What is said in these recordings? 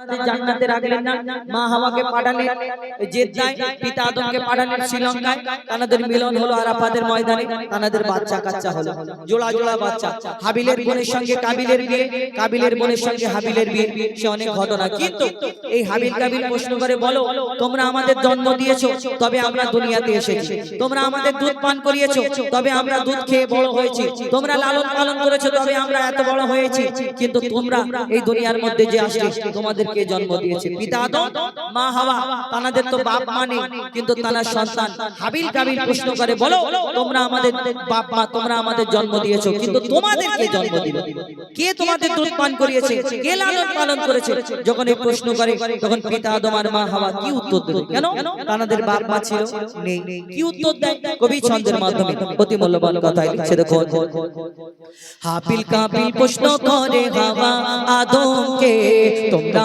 জান্নাতে রাখলেন না মা হাওয়াকে পাঠালেন জেদ্দায় পিতা আদমকে পাঠালেন শ্রীলঙ্কায় তাদের মিলন হলো আরাফাতের ময়দানে তাদের বাচ্চা কাচ্চা হলো জোড়া জোড়া বাচ্চা হাবিলের বোনের সঙ্গে কাবিলের বিয়ে কাবিলের বোনের সঙ্গে হাবিলের বিয়ে সে অনেক ঘটনা কিন্তু এই হাবিল কাবিল প্রশ্ন করে বলো তোমরা আমাদের জন্ম দিয়েছ তবে আমরা দুনিয়াতে এসেছি তোমরা আমাদের দুধ পান করিয়েছো তবে আমরা দুধ খেয়ে বড় হয়েছি তোমরা লালন পালন করেছ তবে আমরা এত বড় হয়েছি কিন্তু তোমরা এই দুনিয়ার মধ্যে যে আসলে তোমাদেরকে জন্ম দিয়েছে। পিতা আদম মা হাওয়া। তানাদের তো বাপ মানে কিন্তু তানার সন্তান। হাবিল কাবিল প্রশ্ন করে বলো তোমরা আমাদের বাপ মা তোমরা আমাদের জন্ম দিয়েছ কিন্তু তোমাদেরকে জন্ম দিল। কে তোমাদের দুধ পান করিয়েছে? কে লালন পালন করেছে? যখন এই প্রশ্ন করে তখন পিতা আদম আর মা হাওয়া কি উত্তর দেবে? কেন? তানাদের বাপ মা ছিল নেই। কি উত্তর দেয়? কবি ছন্দের মাধ্যমে অতি মূল্যবান কথা লিখছে দেখো। হাবিল কাবিল প্রশ্ন করে হাওয়া আদমকে তোমরা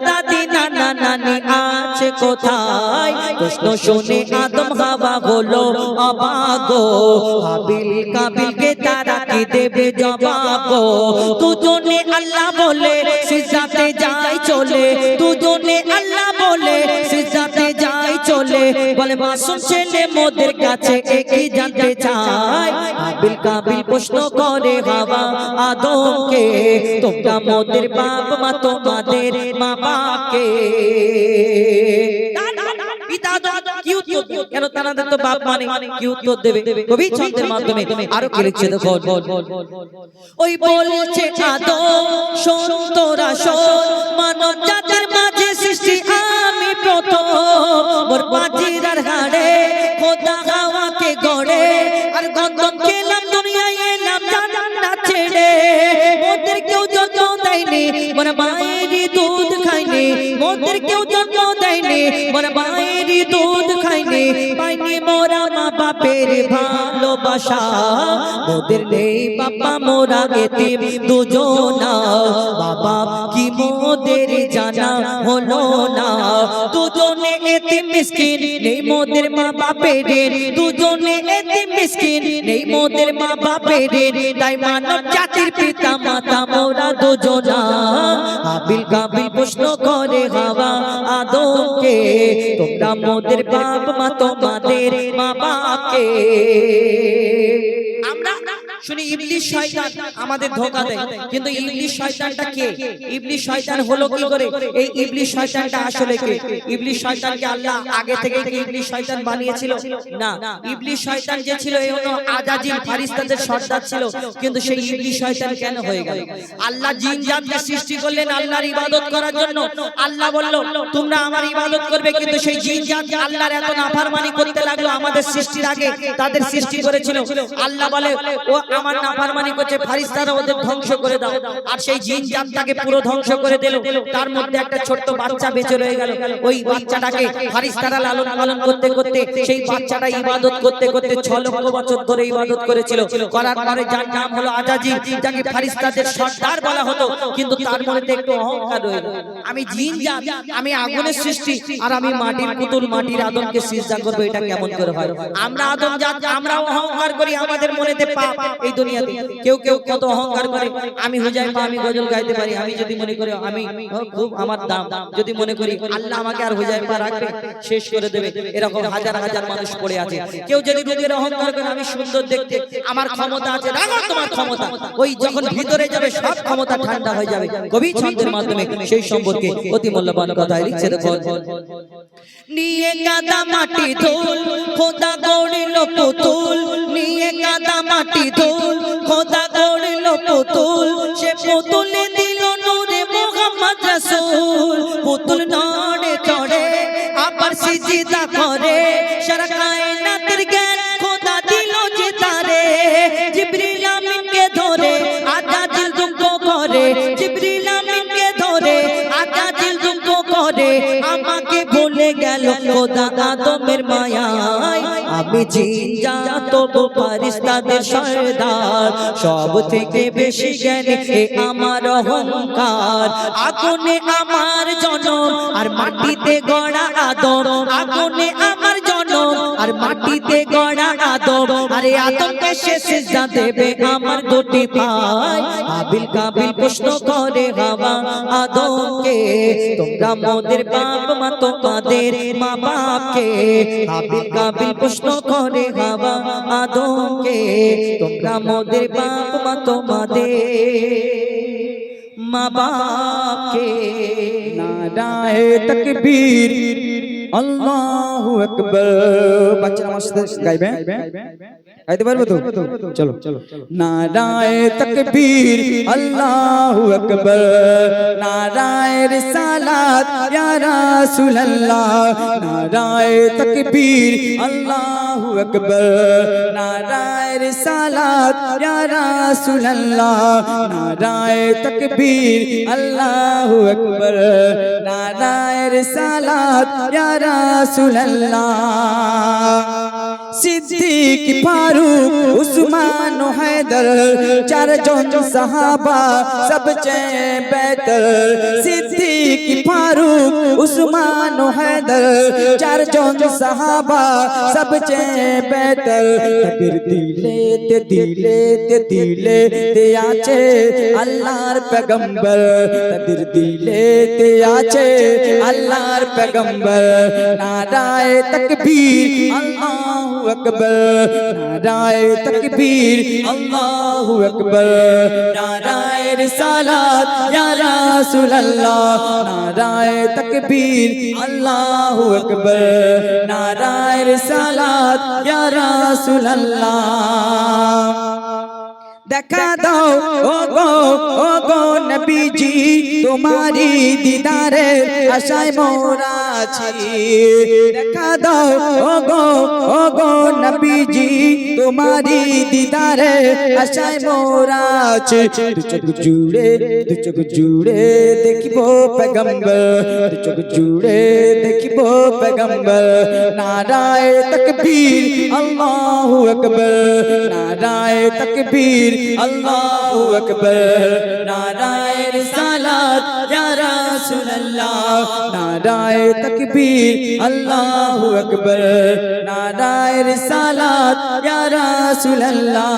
কোথায়? প্রশ্ন শুনে আদম হাওয়া হলো অবাগো, হাবিল কাবিলকে তারা কি দেবে জবাবো দুজনে আল্লাহ বলে সিজাতে যায় চলে। দুজনে আল্লাহ বলে সিজাতে বলে মাসুম ছেলে মোদের কাছে একই জানতে চায় হাবিল কাবিল প্রশ্ন করে হাওয়া আদমকে তোমরা মোদের বাপ মা তোমাদের মা বাপকে পিতা কি উত্তর কেন তানাদের তো বাপ মানে কি উত্তর দেবে কবি ছন্দের মাধ্যমে আরও কি লিখছে দেখো ওই বলছে আদম শোন তোরা মোদের কেউ জন্ম দেয়নি, মোর মায়ের দুধ খাইনি পাইনি মোরা মা বাপের ভালোবাসা। মোদের নেই বাবা, মোরা গেতে দুজনা। বাবা কি মোদের এতিম মিসকিন, নেই মোদের মা বাপের। দুজনে এতিম মিসকিন, নেই মোদের মা বাপের। তাই মানব জাতির পিতা, মাতা, মোরা দুজনা। হাবিল কাবিল প্রশ্ন করে হাওয়া আদমকে, তোমরা মোদের বাপ মা তোমাদের মা বাপকে। শুনি ইবলিশ শয়তান আমাদের ধোকা দেয়। কিন্তু ইবলিশ শয়তানটা কে? ইবলিশ শয়তান হলো কি করে? এই ইবলিশ শয়তানটা আসলে কে? ইবলিশ শয়তানকে আল্লাহ আগে থেকে কি ইবলিশ শয়তান বানিয়েছিল? না। ইবলিশ শয়তান যে ছিল এই হলো আজাজিল ফারিস্তাদের সর্দার ছিল। কিন্তু সেই ইবলিশ শয়তান কেন হয়ে গেল? আল্লাহ জিন জাতকে সৃষ্টি করলেন আল্লাহর ইবাদত করার জন্য। আল্লাহ বলল, তোমরা আমার ইবাদত করবে, কিন্তু সেই জিন জাত আল্লাহর এত নাফরমানি করতে লাগল আমাদের সৃষ্টির আগে। তাদের সৃষ্টি করেছিল। আল্লাহ বলে আমার নাফরমানি করছে ফারিস্তারা ওদের ধ্বংস করে দাও। আর সেই জিন জাতটাকে পুরো ধ্বংস করে দিল। তার মধ্যে একটা ছোট্ট বাচ্চা বেঁচে রয়ে গেল। ওই বাচ্চাটাকে ফারিস্তারা লালন পালন করতে করতে, সেই বাচ্চাটা ইবাদত করতে করতে ছ লক্ষ বছর ধরে ইবাদত করেছিল। করার পরে যার নাম হলো আজাজি, যাকে ফারিস্তাদের সর্দার বলা হতো, কিন্তু তার মধ্যে একটু অহংকার রয়ে গেল। আমি জিন জাত, আমি আগুনের সৃষ্টি, আর আমি মাটির পুতুল, মাটির আদমকে সিজদা করব, এটা কেমন করে হয়? আমরা আদম জাত আমরা অহংকার করি, আমাদের মনেতে পাপ। এই দুনিয়াতে কেউ কেউ কত অহংকার করে আমি হুজাই হুজাইফা আমি গজল গাইতে পারি আমি যদি মনে করি আমি খুব আমার দাম যদি মনে করি আল্লাহ আমাকে আর হুজাই হুজাইফা রাখবে শেষ করে দেবে এরকম হাজার হাজার মানুষ পড়ে আছে। কেউ যদি রূপের অহংকার করে আমি সুন্দর দেখতে আমার ক্ষমতা আছে রাখো তোমার ক্ষমতা। ওই যখন ভিতরে যাবে সব ক্ষমতা ঠান্ডা হয়ে যাবে। কবি ছন্দের মাধ্যমে সেই সম্পর্কে অতি মূল্যবান কথা লিখছে দেখো নিয়ে কাদা মাটি ধুল খোদা গড়িল পুতুল কাদা মাটি ধুল, খোদা গড়ল পুতুল। সে পুতুলে দিল নূরে মোহাম্মদ রাসূল। পুতুল নড়ে চড়ে আবার সিজদা করে সারা গেল খোদা মায়ায়। আমি ফারিস্তাদের সর্দার। সব থেকে বেশি জ্ঞানে আমার অহংকার। আগুনে আমার জনম আর মাটিতে গড়া আদম। আগুনে আমার আর মাটিতে গড়া আদম আরে আদমকে সে সিজদা দেবে আমার দুটি পায় আবিল কাবিল প্রশ্ন করে হাওয়া আদমকে তোমরা মোদের বাপ মা তোমাদের মা বাপকে। আবিল কাবিল প্রশ্ন করে হাওয়া আদমকে তোমরা মোদের বাপ মা তোমাদের মা বাপকে। নারায়ে তাকবীর। আল্লাহু আকবার। বাচ্চারা আমার সাথে গাইবে? গাইতে পারবে তো? চলো চলো নারায়ে তাকবীর, আল্লাহু আকবার। নারায়ে রিসালাত, ইয়া রাসূলুল্লাহ। নারায়ে তাকবীর, আল্লাহু আকবার। নারায়ে রিসালাত, ইয়া রাসূলুল্লাহ। নারায়ে তাকবীর, আল্লাহু আকবার। নারায়ে রিসালাত, ইয়া رسول اللہ۔ صدیق فاروق عثمان و حیدر چار جون صحابہ سب چین بیتر۔ صدیق সাহাবা সবচেয়ে বেহতর সিদ্দিক ফারুক উসমান ও হায়দার, চারজন সাহাবা সবচেয়ে বেহতর তকবীর দিলে তে দিলে তে দিলে তে আছে আল্লাহর পেগম্বর। তকবীর দিলে তে আছে আল্লাহর পেগম্বর। নারায়ে তাকবীর, আল্লাহু আকবার। নারায়ে তাকবীর, আল্লাহু আকবার। নারায়ে রিসালাত, ইয়া রাসূলুল্লাহ। নারায়ে তকবীর আল্লাহ আকবর নারায় রিসালাত ইয়া রাসূলুল্লাহ দেখা দাও ও গো গো নবীজি তোমারি দিদারে আশায় মোরা আছি। দেখা দাও ও গো ও গো নবীজি তোমারি দিদারে আশায় মোরা আছি। দু চোখ জুড়ে, দু চোখ জুড়ে দেখিব পেগম্বর দু চোখ জুড়ে দেখিব পেগম্বর নারায়ে তাকবীর, আল্লাহু আকবার। নারায়ে তাকবীর, আল্লাহু আকবার। নারায়ে রিসালাত ইয়া রাসূলুল্লাহ। নারায়ে তাকবীর, আল্লাহু আকবার। নারায়ে রিসালাত ইয়া রাসূলুল্লাহ।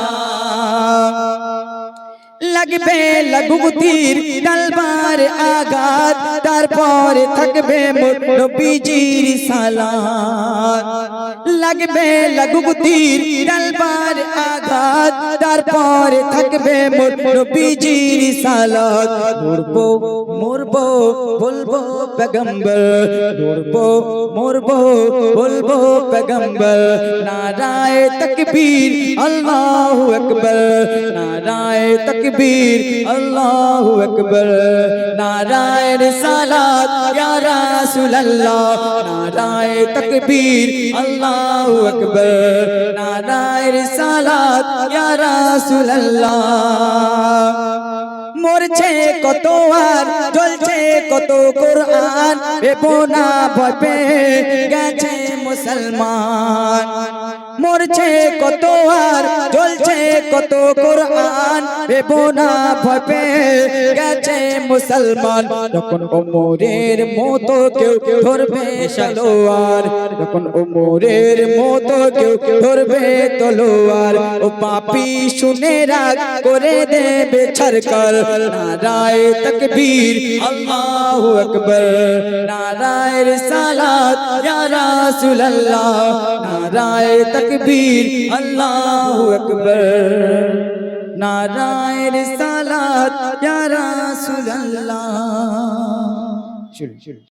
লাগবে লাগুতির তলবার আঘাত, তারপরে থাকবে মোর নবীজির সালাত। লাগবে লাগুতির তলবার আঘাত তারপরে থাকবে মোর নবীজির সালাত মরবো মরবো বলব পেগম্বর মরবো মরবো বলব পেগম্বর নারায়ে তাকবীর আল্লাহু আকবার নারায়ে তাকবীর আল্লাহু আকবার নারায়ে রিসালাত ইয়া রাসূলুল্লাহ নারায়ে তাকবীর আল্লাহু আকবার। নারায়ের সালাত ইয়া রাসূলুল্লাহ। মরছে কত আর জ্বলছে কত কোরআন। ভেবো না ভবে গেছে মুসলমান। মরছে কত আর জ্বলছে কত কোরআন। ভেবো না ভবে গেছে মুসলমান। যখন ওমরের মতো কেউ কেউ ধরবে তলোয়ার যখন ওমরের মতো কেউ কেউ ধরবে তলোয়ার, ও পাপি শুনে রাগ করে দেবে ছরকর। নারায়ে তাকবীর, আল্লাহু আকবার। নারায়ে রিসালাত, ইয়া রাসূলুল্লাহ। নারায়ে তাকবীর, আল্লাহু আকবার। নারায়ে রিসালাত, ইয়া রাসূলুল্লাহ। শুরু শুরু